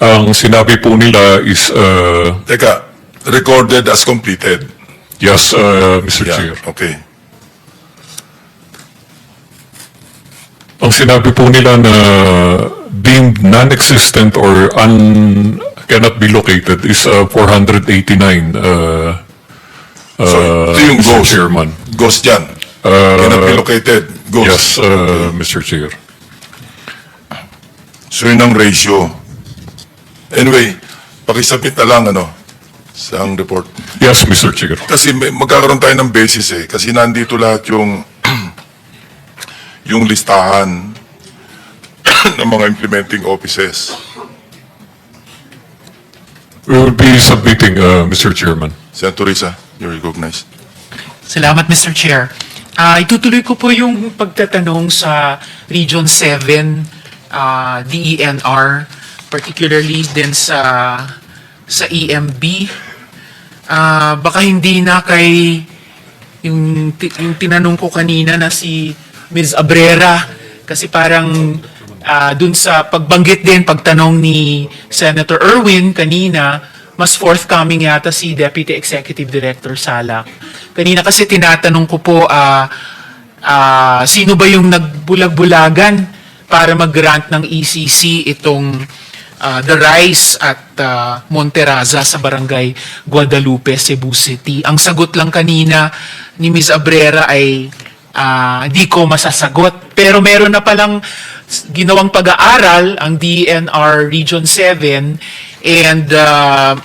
Ang sinabi po nila is, uh, Teka, recorded as completed. yes, uh, Mr. Yeah, Chair. okay. Ang sinabi po nila na deemed non-existent or un, cannot be located is uh, 489, uh, So, ito yung Mr. ghost. Chairman. Ghost dyan. Uh, Cannot be located. Ghost. Yes, uh, Mr. Chair. So yun ang ratio. Anyway, pakisabit na lang ano, sa ang report. Yes, Mr. Chair. Kasi may, magkakaroon tayo ng basis eh. Kasi nandito lahat yung yung listahan ng mga implementing offices. We will be submitting, uh, Mr. Chairman. Senator Risa, you're recognized. Salamat, Mr. Chair. Ah, itutuloy ko po yung pagtatanong sa Region 7 ah, DENR, particularly din sa sa EMB. Ah, baka hindi na kay yung, yung tinanong ko kanina na si Ms. Abrera kasi parang ah, dun sa pagbanggit din, pagtanong ni Senator Erwin kanina, mas forthcoming yata si Deputy Executive Director Salak. Kanina kasi tinatanong ko po, ah, ah, sino ba yung nagbulag-bulagan para mag-grant ng ECC itong ah, The Rice at ah, Monteraza sa barangay Guadalupe, Cebu City. Ang sagot lang kanina ni Ms. Abrera ay ah, di ko masasagot. Pero meron na palang ginawang pag-aaral ang DNR Region 7 and ah,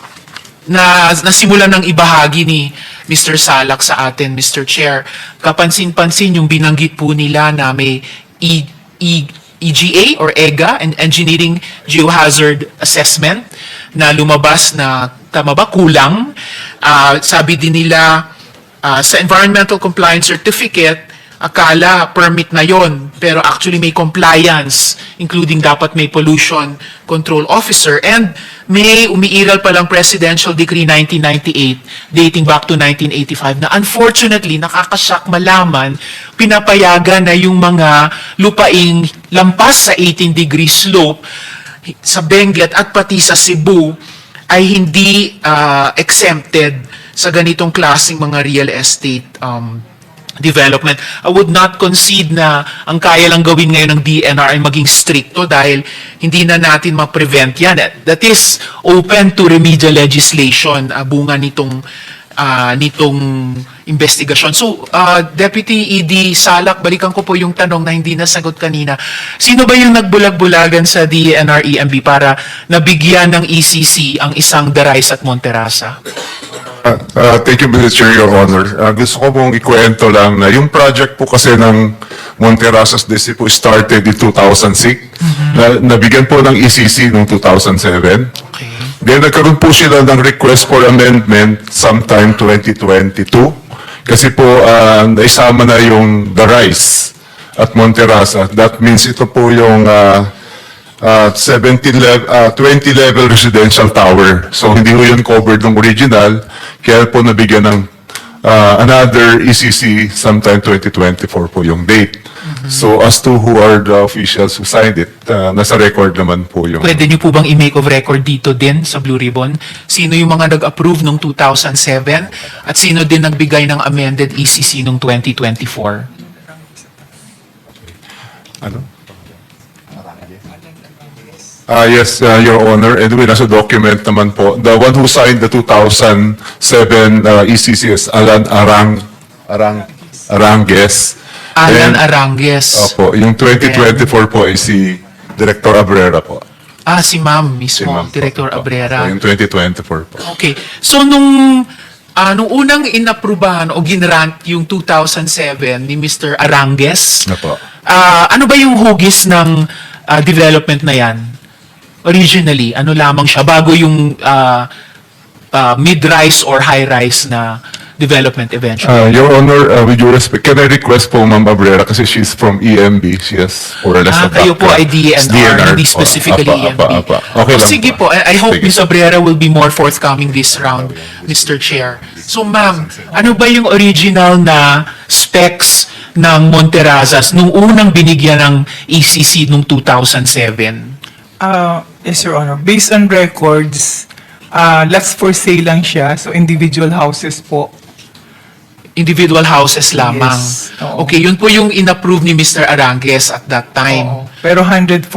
na nasimulan ng ibahagi ni Mr. Salak sa atin, Mr. Chair. Kapansin-pansin yung binanggit po nila na may E- E- EGA or EGA, and Engineering Geohazard Assessment, na lumabas na tama ba kulang. Ah, sabi din nila ah, sa Environmental Compliance Certificate, akala permit na yon pero actually may compliance including dapat may pollution control officer. And may umiiral palang presidential decree 1998 dating back to 1985 na unfortunately nakakasyak malaman pinapayagan na yung mga lupaing lampas sa 18 degree slope sa Benguet at pati sa Cebu ay hindi ah, exempted sa ganitong klaseng mga real estate um, development. I would not concede na ang kaya lang gawin ngayon ng DNR ay maging stricto dahil hindi na natin ma-prevent yan. That is open to remedial legislation, ah, bunga nitong ah, nitong investigasyon. So, ah, Deputy ED Salak, balikan ko po yung tanong na hindi nasagot kanina. Sino ba yung nagbulag-bulagan sa DNR EMB para nabigyan ng ECC ang isang Darais at Monterasa? Uh, uh, Thank you, Mr. Chair, Your Honor. Uh, Gusto ko pong ikwento lang na yung project po kasi ng Monterasas DC po started in 2006. Na, nabigyan po ng ECC noong 2007. Okay. Then nagkaroon po sila ng request for amendment sometime 2022. Kasi po uh, naisama na yung The Rice at Monterasa. That means ito po yung uh, uh, 17 level, uh, 20 level residential tower. So hindi ho yun covered ng original, kaya po nabigyan ng uh, another ECC sometime 2024 po yung date. So as to who are the officials who signed it, uh, nasa record naman po yung... Pwede niyo po bang i-make of record dito din sa Blue Ribbon? Sino yung mga nag-approve noong 2007 at sino din nagbigay ng amended ECC noong 2024? Ano? Ah, yes, uh, Your Honor, and we nasa document naman po. The one who signed the 2007 uh, ECC is Alan Arang, Arang, Arangues. Alan And- Arangues. Opo, yung 2024 po ay si Director Abrera po. Ah, si ma'am Si mismo, Ma'am po. Director Opo. Abrera. So, yung 2024 po. Okay. So nung ah, nung unang inaprubahan o ginrant yung 2007 ni Mr. Arangues, Opo. ah, ano ba yung hugis ng ah, development na yan? Originally, ano lamang siya bago yung ah, ah, mid-rise or high-rise na development eventually? Uh, Your Honor, uh, with due respect, can I request po Ma'am Abrera kasi she's from EMB, she has more or less Ah, a kayo po ay. DNR, hindi po. specifically Apa, EMB. apa, apa. Okay Oh, lang sige po, I, I hope. Ms. Abrera will be more forthcoming this round, Mr. Chair. So ma'am, ano ba yung original na specs ng Monterazas nung unang binigyan ng ECC nung 2007? Ah, Yes, Your Honor. Based on records, uh, last for sale lang siya. So, individual houses po. Individual houses lamang. Yes, oo. Okay, yun po yung inapprove ni Mr. Arangues at that time. Oo. Pero 140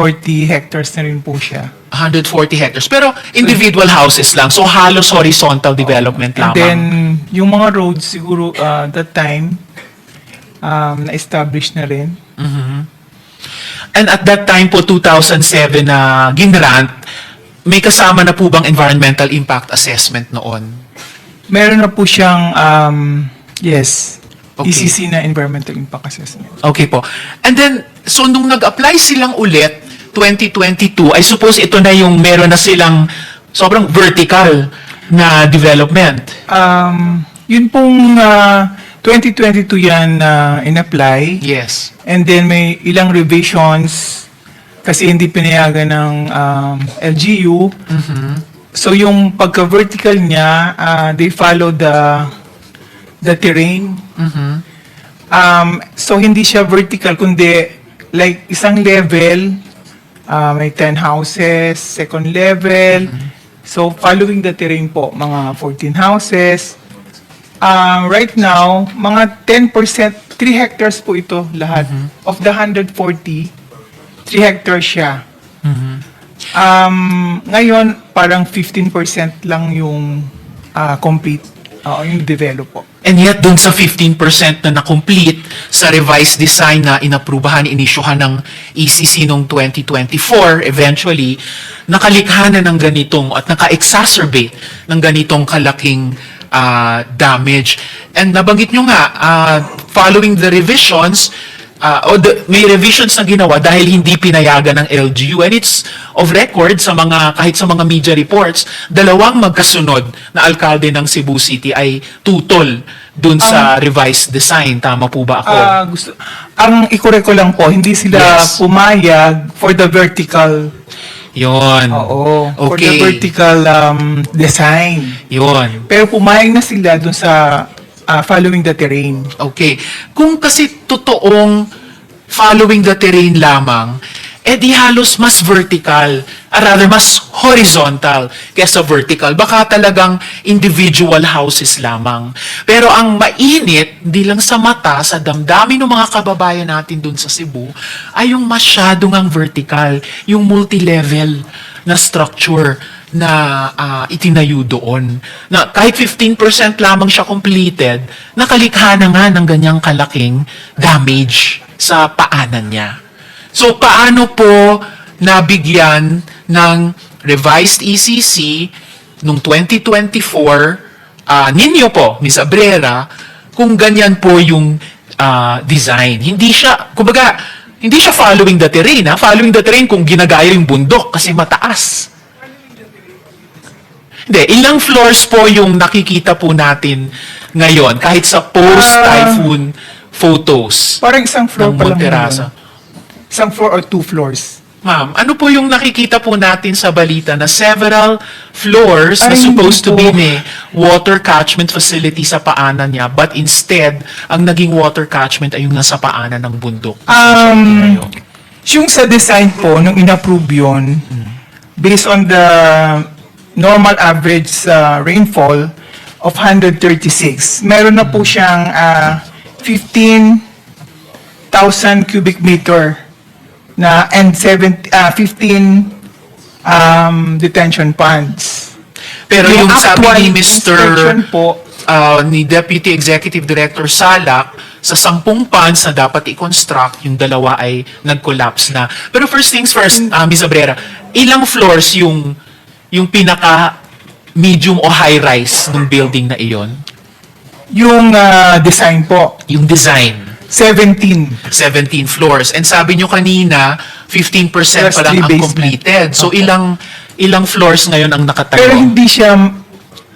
hectares na rin po siya. 140 hectares. Pero individual houses lang. So halos horizontal development And lamang. then, yung mga roads siguro uh, that time, um, na-establish na rin. And at that time po, 2007 na ginrant, may kasama na po bang environmental impact assessment noon? Meron na po siyang, um, yes, Okay. ECC na Environmental Impact Assessment. Okay po. And then, so nung nag-apply silang ulit, 2022, I suppose ito na yung meron na silang sobrang vertical na development. Um, yun pong uh, 2022 yan na in-apply. Yes. And then may ilang revisions kasi hindi pinayagan ng um, LGU. So yung pagka-vertical niya, uh, they follow the the terrain. Um, so hindi siya vertical kundi like isang level, uh, may 10 houses, second level. So following the terrain po, mga 14 houses. Um, right now, mga 10%, 3 hectares po ito lahat. Of the 140, 3 hectares siya. Um, ngayon, parang 15% lang yung ah, complete, uh, yung develop po. And yet, dun sa 15% na na-complete sa revised design na inaprubahan, inisyuhan ng ECC noong 2024, eventually, nakalikha na ng ganitong at naka-exacerbate ng ganitong kalaking ah, damage. And nabanggit nyo nga, ah, following the revisions, ah, o the, may revisions na ginawa dahil hindi pinayagan ng LGU and it's of record sa mga kahit sa mga media reports dalawang magkasunod na alkalde ng Cebu City ay tutol dun sa revised design tama po ba ako Ah, gusto, ang ikorek ko lang po, hindi sila Yes. pumayag for the vertical, yon oo, for the okay vertical um, design. yon Pero pumayag na sila dun sa ah, following the terrain. Okay. Kung kasi totoong following the terrain lamang, eh di halos mas vertical, or rather mas horizontal kesa vertical. Baka talagang individual houses lamang. Pero ang mainit, hindi lang sa mata, sa damdamin ng mga kababayan natin dun sa Cebu, ay yung masyadong ang vertical, yung multi-level na structure na ah, itinayo doon. Na kahit 15% lamang siya completed, nakalikha na nga ng ganyang kalaking damage sa paanan niya. So paano po nabigyan ng revised ECC noong 2024 ah, ninyo po, Ms. Abrera, kung ganyan po yung ah, design. Hindi siya, kumbaga, hindi siya following the terrain, ha? Following the terrain kung ginagaya yung bundok kasi mataas. Hindi, ilang floors po yung nakikita po natin ngayon kahit sa post-typhoon photos Parang isang floor ng pa lang. Monterasa. Isang floor or two floors. Ma'am, ano po yung nakikita po natin sa balita na several floors na Ay, supposed to po. be may water catchment facility sa paanan niya but instead, ang naging water catchment ay yung nasa paanan ng bundok. Um, yung sa design po, nung inapprove yun, based on the normal average uh, rainfall of 136, meron na po siyang uh, 15,000 cubic meter na and 7, uh, 15 um, detention ponds. Pero yung, sabi ni Mr. po, uh, ni Deputy Executive Director Salak, sa sampung ponds na dapat i-construct, yung dalawa ay nag-collapse na. Pero first things first, uh, Ms. Abrera, ilang floors yung yung pinaka medium o high-rise ng building na iyon? yung uh, design po, Yung design. 17. 17 floors. And sabi nyo kanina, 15% Plus pa lang ang basement. completed. So Opo. ilang ilang floors ngayon ang nakatayo? Pero hindi siya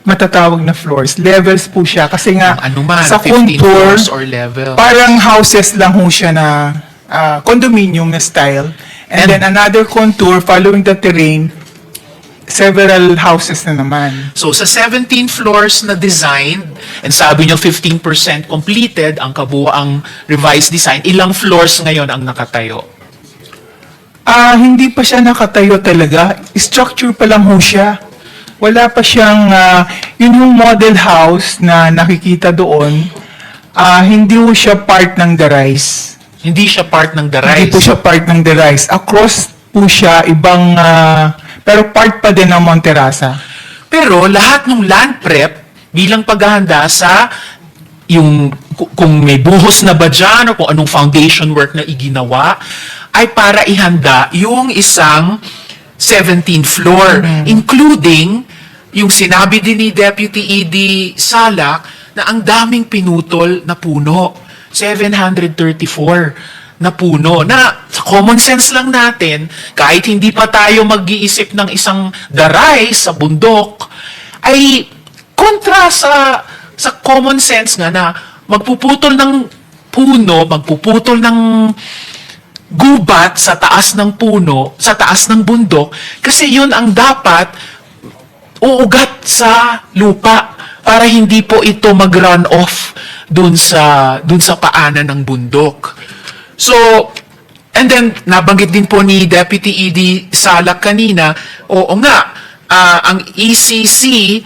matatawag na floors. Levels po siya. Kasi nga, ano man, sa 15 contour, floors or level. parang houses lang ho siya na ah, condominium na style. And- And, then another contour following the terrain, several houses na naman. So sa 17 floors na designed, and sabi nyo 15% completed ang kabuoang revised design, ilang floors ngayon ang nakatayo? Ah, hindi pa siya nakatayo talaga. Structure pa lang ho siya. Wala pa siyang, ah, yun yung model house na nakikita doon. Ah, hindi ho siya part ng The Rise. Hindi siya part ng The Hindi Rise. po siya part ng The Rise. Across po siya, ibang, ah, pero part pa din ng Monterasa. Pero lahat ng land prep bilang paghahanda sa yung ku- kung may buhos na ba dyan o kung anong foundation work na iginawa ay para ihanda yung isang 17th floor including yung sinabi din ni Deputy ED Salak na ang daming pinutol na puno 734 na puno na sa common sense lang natin kahit hindi pa tayo mag-iisip ng isang daray sa bundok ay kontra sa sa common sense nga na magpuputol ng puno, magpuputol ng gubat sa taas ng puno, sa taas ng bundok, kasi yun ang dapat uugat sa lupa para hindi po ito mag-run off dun sa dun sa paanan ng bundok. So, and then nabanggit din po ni Deputy ED Salak kanina, oo nga, ah, ang ECC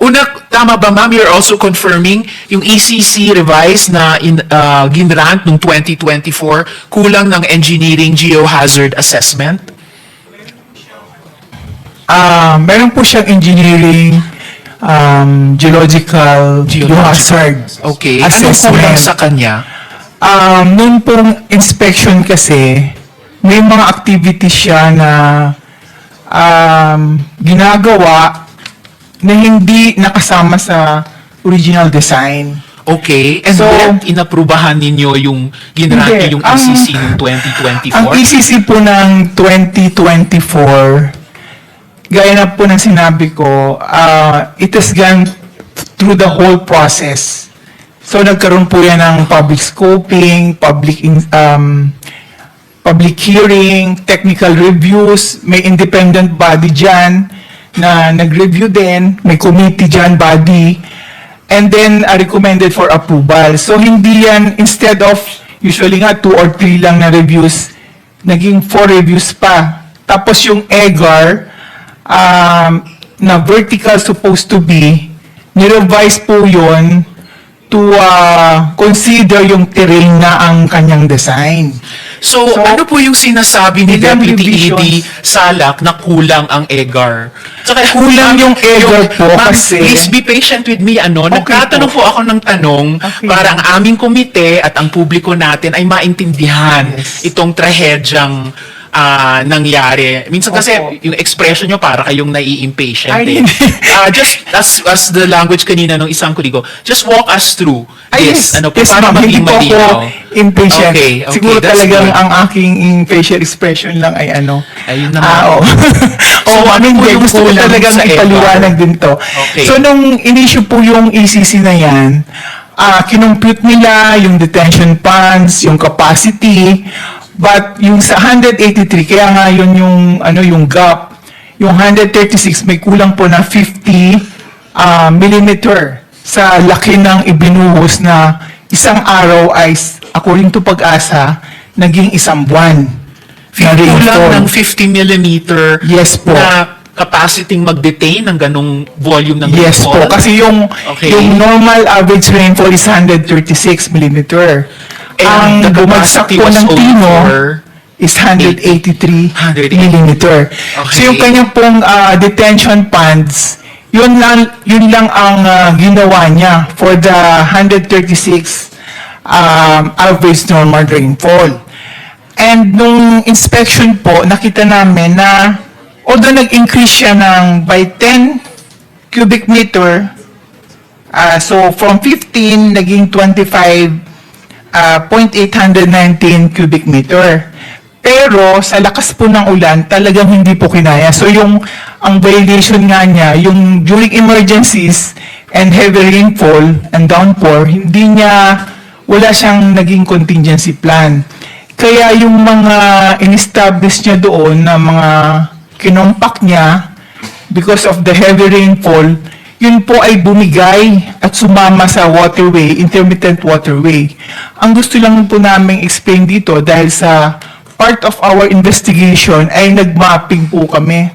Una, tama ba ma'am, you're also confirming yung ECC revised na in, uh, ginrant noong 2024, kulang ng engineering geohazard assessment? Ah, meron po siyang engineering, um, geological, geohazard Okay. Assessment. kulang sa kanya? Um, noon pong inspection kasi, may mga activities siya na um, ginagawa na hindi nakasama sa original design. Okay. And So- then, inaprubahan ninyo yung niyo yung ECC noong 2024? Ang ECC po ng 2024, gaya na po ng sinabi ko, uh, it has gone through the whole process. So nagkaroon po yan ng public scoping, public um, public hearing, technical reviews, may independent body dyan na nag-review din, may committee dyan, body, and then uh, recommended for approval. So hindi yan, instead of usually nga two or three lang na reviews, naging four reviews pa. Tapos yung EGAR, um, na vertical supposed to be, nirevise po yon to uh, consider yung terrain na ang kanyang design. So, So, ano po yung sinasabi ni Deputy ED? Salak na kulang ang EGAR? Saka, Kulang yung EGAR po Ma'am, kasi- Please be patient with me. Ano? Okay Nagtatanong po. ako ng tanong Okay. para ang aming komite at ang publiko natin ay maintindihan Yes. itong trahedyang ah, nangyari. Minsan kasi Opo. yung expression nyo para kayong nai-impatient Ay, eh. Ah, just as, as the language kanina ng isang kuligo, just walk us through Ay, this. yes, Ano po, yes para maging po ako malinaw. impatient. Okay, okay, Siguro talagang good. ang aking in- facial expression lang ay ano. Ayun naman. Ah, oo. So, Oo, ano po yung Gusto ko talagang ipaliwanag din to. Okay. So, nung in-issue po yung ECC na yan, ah kinumpute nila yung detention ponds, yung capacity, but yung sa 183, kaya nga yun yung, ano, yung gap, yung 136 may kulang po na 50 ah, millimeter sa laki ng ibinuhos na isang araw ay, according to pag-asa, naging isang buwan. na Kulang ng 50 millimeter Yes po. na capacity mag-detain ng ganong volume ng Yes po, rainfall. kasi yung Okay. yung normal average rainfall is 136 millimeter. Ang bumagsak po ng Tino is 183 183. millimeter. Okay. So yung kanyang pong ah, detention ponds, yun lang yun lang ang ah, ginawa niya for the 136 um, average normal rainfall. And nung inspection po, nakita namin na although nag-increase siya ng by 10 cubic meter, ah, so from 15 naging 25 ah, 0.819 cubic meter. Pero sa lakas po ng ulan, talagang hindi po kinaya. So yung ang violation nga niya, yung during emergencies and heavy rainfall and downpour, hindi niya, wala siyang naging contingency plan. Kaya yung mga in-establish niya doon na mga kinompak niya, because of the heavy rainfall, yun po ay bumigay at sumama sa waterway, intermittent waterway. Ang gusto lang po namin explain dito dahil sa part of our investigation ay nag-mapping po kami